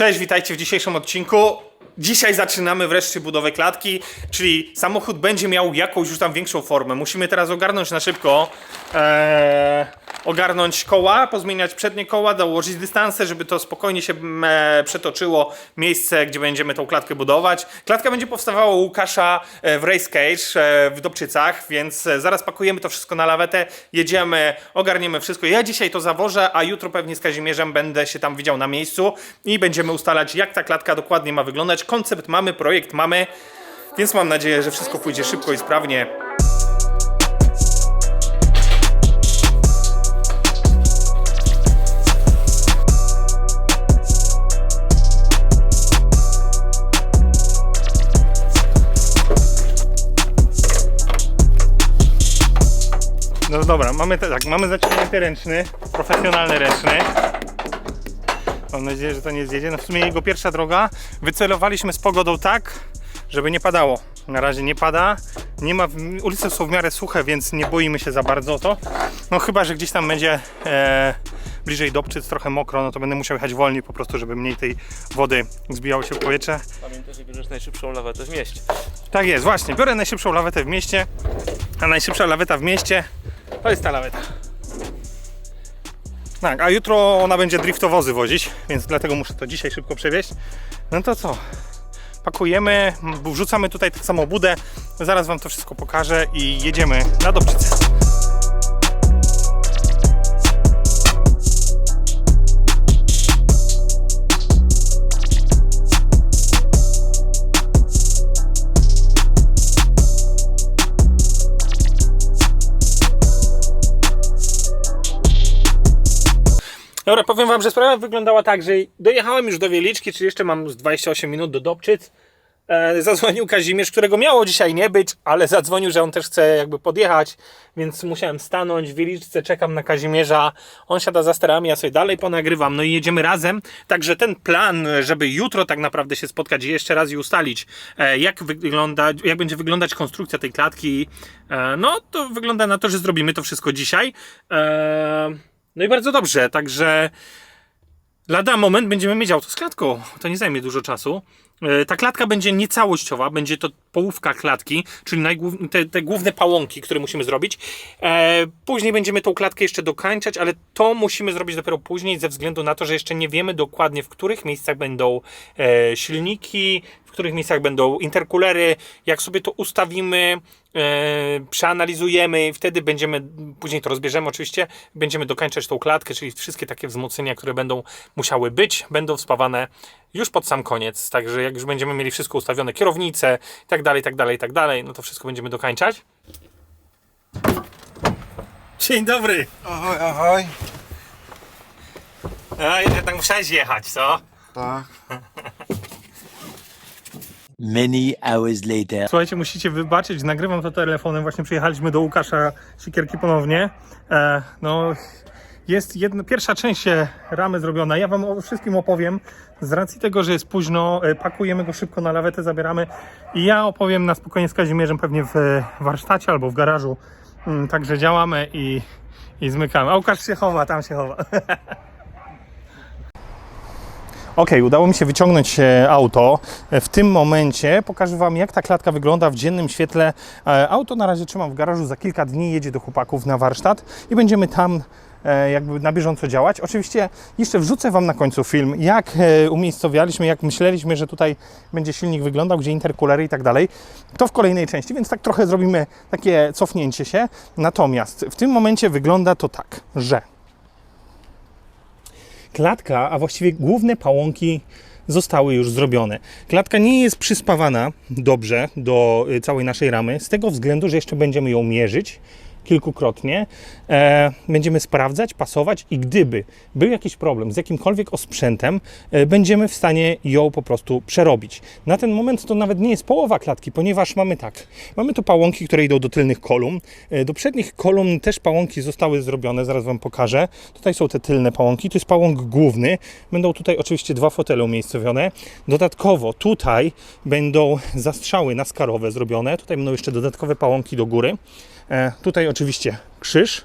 Cześć, witajcie w dzisiejszym odcinku. Dzisiaj zaczynamy wreszcie budowę klatki, czyli samochód będzie miał jakąś już tam większą formę. Musimy teraz ogarnąć na szybko, e, ogarnąć koła, pozmieniać przednie koła, dołożyć dystanse, żeby to spokojnie się e, przetoczyło miejsce, gdzie będziemy tą klatkę budować. Klatka będzie powstawała u Łukasza e, w Race Cage e, w Dobczycach, więc e, zaraz pakujemy to wszystko na lawetę, jedziemy, ogarniemy wszystko. Ja dzisiaj to zawożę, a jutro pewnie z Kazimierzem będę się tam widział na miejscu i będziemy ustalać, jak ta klatka dokładnie ma wyglądać. Koncept mamy, projekt mamy, więc mam nadzieję, że wszystko pójdzie szybko i sprawnie. No dobra, mamy te, tak, mamy zaciągnięty ręczny, profesjonalny ręczny. Mam nadzieję, że to nie zjedzie. No w sumie jego pierwsza droga. Wycelowaliśmy z pogodą tak, żeby nie padało. Na razie nie pada. Nie ma, ulice są w miarę suche, więc nie boimy się za bardzo o to. No chyba, że gdzieś tam będzie e, bliżej Dobczyc trochę mokro, no to będę musiał jechać wolniej po prostu, żeby mniej tej wody zbijało się w powietrze. Pamiętaj, że bierzesz najszybszą lawetę w mieście. Tak jest, właśnie. Biorę najszybszą lawetę w mieście, a najszybsza laweta w mieście to jest ta laweta. Tak, a jutro ona będzie driftowozy wozić, więc dlatego muszę to dzisiaj szybko przewieźć. No to co? Pakujemy, wrzucamy tutaj tak samo budę. Zaraz Wam to wszystko pokażę i jedziemy na Dobczycę. Dobra, powiem wam, że sprawa wyglądała tak, że dojechałem już do Wieliczki, czyli jeszcze mam z 28 minut do Dobczyc. E, zadzwonił Kazimierz, którego miało dzisiaj nie być, ale zadzwonił, że on też chce jakby podjechać, więc musiałem stanąć w Wieliczce, czekam na Kazimierza. On siada za sterami, ja sobie dalej ponagrywam, no i jedziemy razem. Także ten plan, żeby jutro tak naprawdę się spotkać i jeszcze raz i ustalić, e, jak wygląda, jak będzie wyglądać konstrukcja tej klatki, e, no to wygląda na to, że zrobimy to wszystko dzisiaj. E, no i bardzo dobrze, także lada moment będziemy mieć auto z klatką. To nie zajmie dużo czasu. E, Ta klatka będzie niecałościowa, będzie to połówka klatki, czyli te, te główne pałąki, które musimy zrobić. E, później będziemy tą klatkę jeszcze dokańczać, ale to musimy zrobić dopiero później, ze względu na to, że jeszcze nie wiemy dokładnie, w których miejscach będą e, silniki, w których miejscach będą interkulery. Jak sobie to ustawimy, e, przeanalizujemy, wtedy będziemy, później to rozbierzemy oczywiście, będziemy dokańczać tą klatkę, czyli wszystkie takie wzmocnienia, które będą musiały być, będą wspawane już pod sam koniec. Także jak już będziemy mieli wszystko ustawione, kierownice i tak dalej, tak dalej, tak dalej, no to wszystko będziemy dokańczać. Dzień dobry. Ahoj, ahoj. A, jednak musiałeś jechać, co? Tak. Many hours later. Słuchajcie, musicie wybaczyć, nagrywam to telefonem, właśnie przyjechaliśmy do Łukasza Sikierki ponownie. E, no, jest jedna, pierwsza część ramy zrobiona. Ja wam o wszystkim opowiem. Z racji tego, że jest późno, e, pakujemy go szybko na lawetę, zabieramy. I ja opowiem na spokojnie z Kazimierzem pewnie w e, warsztacie albo w garażu. Mm, Także działamy i, i zmykamy. A Łukasz się chowa, tam się chowa. Ok, udało mi się wyciągnąć e, auto. W tym momencie pokażę Wam, jak ta klatka wygląda w dziennym świetle. Auto na razie trzymam w garażu, za kilka dni jedzie do chłopaków na warsztat i będziemy tam jakby na bieżąco działać. Oczywiście jeszcze wrzucę Wam na końcu film, jak e, umiejscowialiśmy, jak myśleliśmy, że tutaj będzie silnik wyglądał, gdzie interkulery i tak dalej. To w kolejnej części, więc tak trochę zrobimy takie cofnięcie się. Natomiast w tym momencie wygląda to tak, że klatka, a właściwie główne pałąki zostały już zrobione. Klatka nie jest przyspawana dobrze do y, całej naszej ramy, z tego względu, że jeszcze będziemy ją mierzyć kilkukrotnie. E, będziemy sprawdzać, pasować i gdyby był jakiś problem z jakimkolwiek osprzętem, e, będziemy w stanie ją po prostu przerobić. Na ten moment to nawet nie jest połowa klatki, ponieważ mamy tak, mamy tu pałąki, które idą do tylnych kolumn. E, do przednich kolumn też pałąki zostały zrobione, zaraz Wam pokażę. Tutaj są te tylne pałąki, to jest pałąk główny. Będą tutaj oczywiście dwa fotele umiejscowione. Dodatkowo tutaj będą zastrzały naskarowe zrobione. Tutaj będą jeszcze dodatkowe pałąki do góry. E, tutaj oczywiście krzyż.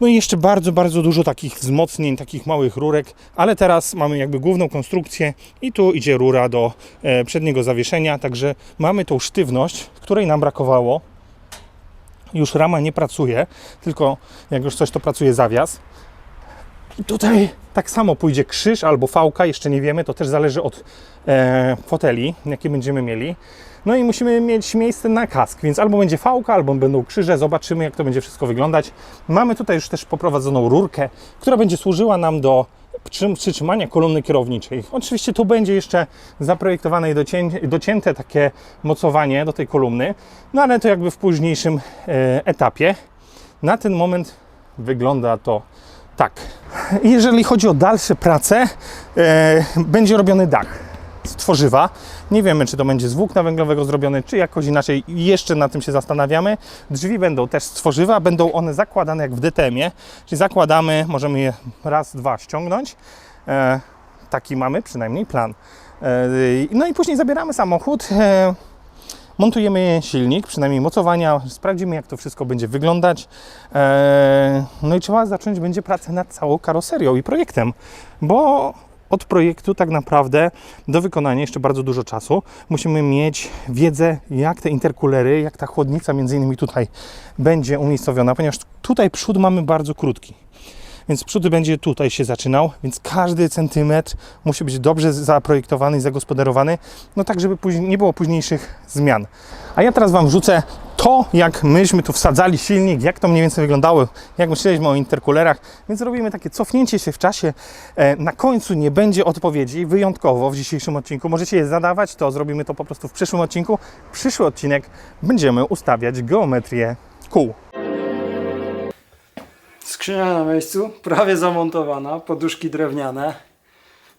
No i jeszcze bardzo, bardzo dużo takich wzmocnień, takich małych rurek, ale teraz mamy jakby główną konstrukcję i tu idzie rura do e, przedniego zawieszenia, także mamy tą sztywność, której nam brakowało. Już rama nie pracuje, tylko jak już coś to pracuje zawias. I tutaj tak samo pójdzie krzyż albo fałka, jeszcze nie wiemy, to też zależy od e, foteli, jakie będziemy mieli. No i musimy mieć miejsce na kask, więc albo będzie fałka, albo będą krzyże, zobaczymy jak to będzie wszystko wyglądać. Mamy tutaj już też poprowadzoną rurkę, która będzie służyła nam do przy- przytrzymania kolumny kierowniczej. Oczywiście tu będzie jeszcze zaprojektowane i docię- docięte takie mocowanie do tej kolumny, no ale to jakby w późniejszym e, etapie. Na ten moment wygląda to tak. Jeżeli chodzi o dalsze prace, e, będzie robiony dach z tworzywa. Nie wiemy, czy to będzie z włókna węglowego zrobiony, czy jakoś inaczej. Jeszcze na tym się zastanawiamy. Drzwi będą też z tworzywa, będą one zakładane jak w DTM-ie, czyli zakładamy, możemy je raz, dwa ściągnąć. E, taki mamy przynajmniej plan. E, no i później zabieramy samochód. E, Montujemy silnik, przynajmniej mocowania, sprawdzimy jak to wszystko będzie wyglądać. Eee, No i trzeba zacząć będzie pracę nad całą karoserią i projektem, bo od projektu tak naprawdę do wykonania jeszcze bardzo dużo czasu. Musimy mieć wiedzę, jak te interkulery, jak ta chłodnica między innymi tutaj będzie umiejscowiona, ponieważ tutaj przód mamy bardzo krótki. Więc przód będzie tutaj się zaczynał, więc każdy centymetr musi być dobrze zaprojektowany i zagospodarowany, no tak, żeby nie było późniejszych zmian. A ja teraz Wam wrzucę to, jak myśmy tu wsadzali silnik, jak to mniej więcej wyglądało, jak myśleliśmy o interkulerach, więc robimy takie cofnięcie się w czasie. E, Na końcu nie będzie odpowiedzi, wyjątkowo w dzisiejszym odcinku. Możecie je zadawać, to zrobimy to po prostu w przyszłym odcinku. Przyszły odcinek będziemy ustawiać geometrię kół. Skrzynia na miejscu, prawie zamontowana, poduszki drewniane.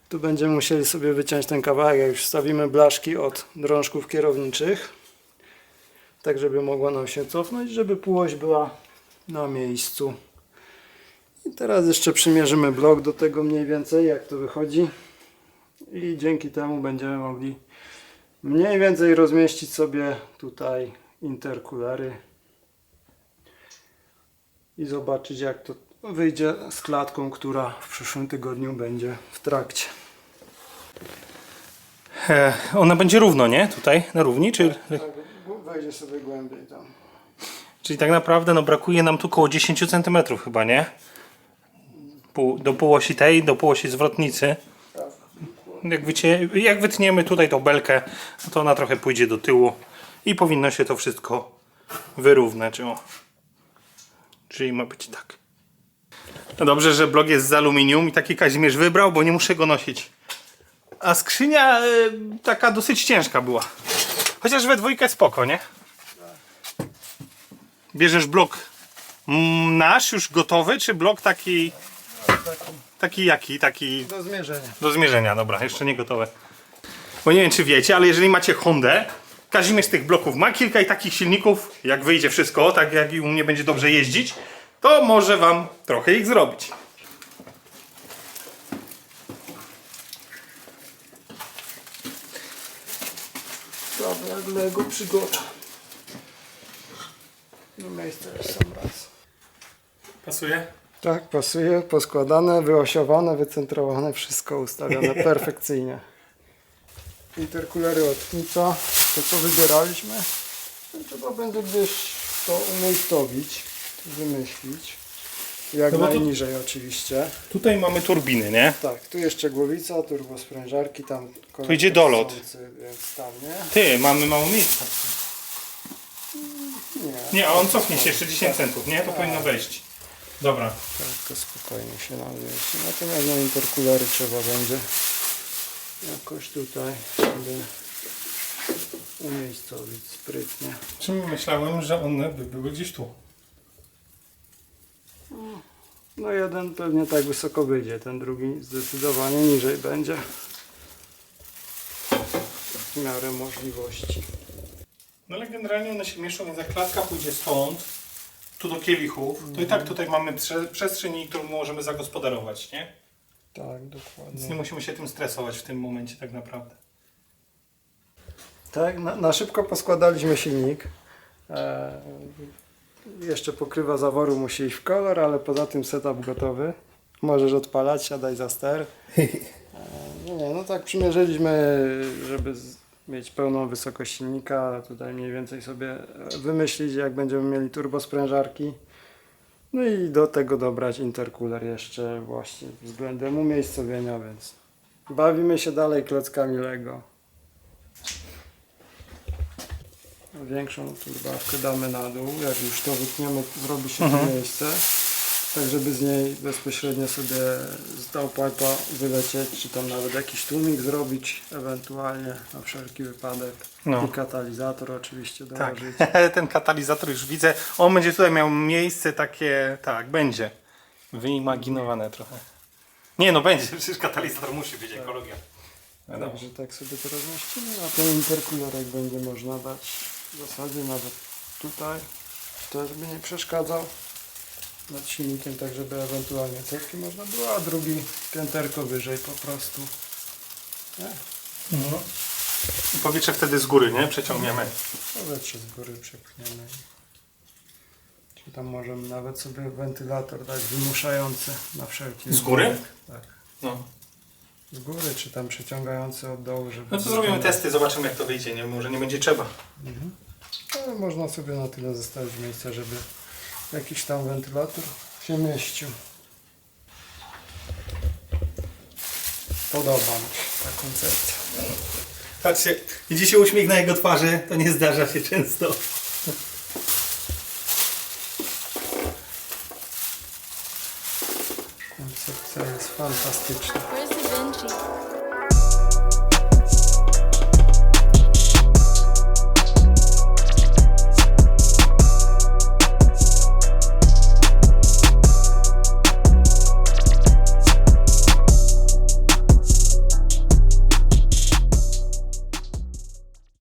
Tu będziemy musieli sobie wyciąć ten kawałek, jak już wstawimy blaszki od drążków kierowniczych. Tak, żeby mogła nam się cofnąć, żeby półość była na miejscu. I teraz jeszcze przymierzymy blok do tego mniej więcej, jak to wychodzi. I dzięki temu będziemy mogli mniej więcej rozmieścić sobie tutaj interkulery i zobaczyć jak to wyjdzie z klatką, która w przyszłym tygodniu będzie w trakcie. E, Ona będzie równo, nie? Tutaj na równi, czy... Wejdzie sobie głębiej tam. Czyli tak naprawdę no, brakuje nam tu około 10 cm chyba, nie? Pół, do półosi tej, do półosi zwrotnicy. Jak, wycie, jak wytniemy tutaj tą belkę, to ona trochę pójdzie do tyłu i powinno się to wszystko wyrównać. O. Czyli ma być tak. No dobrze, że blok jest z aluminium i taki Kazimierz wybrał, bo nie muszę go nosić. A skrzynia y, taka dosyć ciężka była. Chociaż we dwójkę spoko, nie? Bierzesz blok mm, nasz już gotowy, czy blok taki. Taki jaki? Taki Do zmierzenia. do zmierzenia, dobra, jeszcze nie gotowe. Bo nie wiem, czy wiecie, ale jeżeli macie Hondę, Kazimierz tych bloków ma kilka i takich silników, jak wyjdzie wszystko, tak jak i u mnie będzie dobrze jeździć, to może wam trochę ich zrobić. Dobra, jak Lego przygoda. No miejsce już sam raz. Pasuje? Tak, pasuje, poskładane, wyosiowane, wycentrowane, wszystko ustawione perfekcyjnie. Interkulery od to co wybieraliśmy, to trzeba będzie gdzieś to umiejscowić, wymyślić. Jak No najniżej oczywiście. Tutaj mamy turbiny, nie? Tak, tu jeszcze głowica, turbosprężarki, tam Tu idzie dolot. Więc tam nie? Ty, mamy mało miejsca. Nie, Nie, a on cofnie się jeszcze 10 centów, nie? To powinno wejść. Dobra. tak to spokojnie się nam mieści. Natomiast na interkulery trzeba będzie jakoś tutaj sobie umiejscowić sprytnie. Czym myślałem, że one by były gdzieś tu. No jeden pewnie tak wysoko wyjdzie, ten drugi zdecydowanie niżej będzie. W miarę możliwości. No ale generalnie one się mieszczą, więc jak klatka pójdzie stąd, tu do kielichów, to i tak tutaj mamy prze- przestrzeń, którą możemy zagospodarować, nie? Tak, Więc dokładnie. nie musimy się tym stresować w tym momencie tak naprawdę. Tak, na, na szybko poskładaliśmy silnik. E, Jeszcze pokrywa zaworu musi iść w kolor, ale poza tym setup gotowy. Możesz odpalać, siadaj za ster. E, No nie, no tak przymierzyliśmy, żeby z- mieć pełną wysokość silnika. Tutaj mniej więcej sobie wymyślić, jak będziemy mieli turbosprężarki. No i do tego dobrać intercooler jeszcze właśnie względem umiejscowienia, więc bawimy się dalej klockami Lego. Większą turbawkę damy na dół, jak już to wytniemy, zrobi się to miejsce, tak żeby z niej bezpośrednio sobie z downpipe'a wylecieć, czy tam nawet jakiś tłumik zrobić ewentualnie na wszelki wypadek. No. I katalizator oczywiście Tak, dołożyć. ten katalizator już widzę. On będzie tutaj miał miejsce takie, tak, będzie. Wyimaginowane trochę. Nie no, będzie, przecież katalizator musi być, ekologia. Wiadomo. Także tak sobie to rozmieścimy, a ten interkulerek będzie można dać w zasadzie nawet tutaj, też by nie przeszkadzał nad silnikiem, tak żeby ewentualnie cewki można było, a drugi pięterko wyżej po prostu. Nie? No. Powietrze wtedy z góry, nie? Przeciągniemy. Powietrze z góry przepchniemy. Czy tam możemy nawet sobie wentylator dać wymuszający na wszelki Z góry? wypadek. Tak. No. Z góry, czy tam przeciągający od dołu, żeby... no to zrobimy testy, zobaczymy jak to wyjdzie, nie? Może nie będzie trzeba. Ale można sobie na tyle zostawić miejsca, żeby jakiś tam wentylator się mieścił. Podoba mi się ta koncepcja. Patrzcie, widzicie uśmiech na jego twarzy? To nie zdarza się często. co pisałem jest.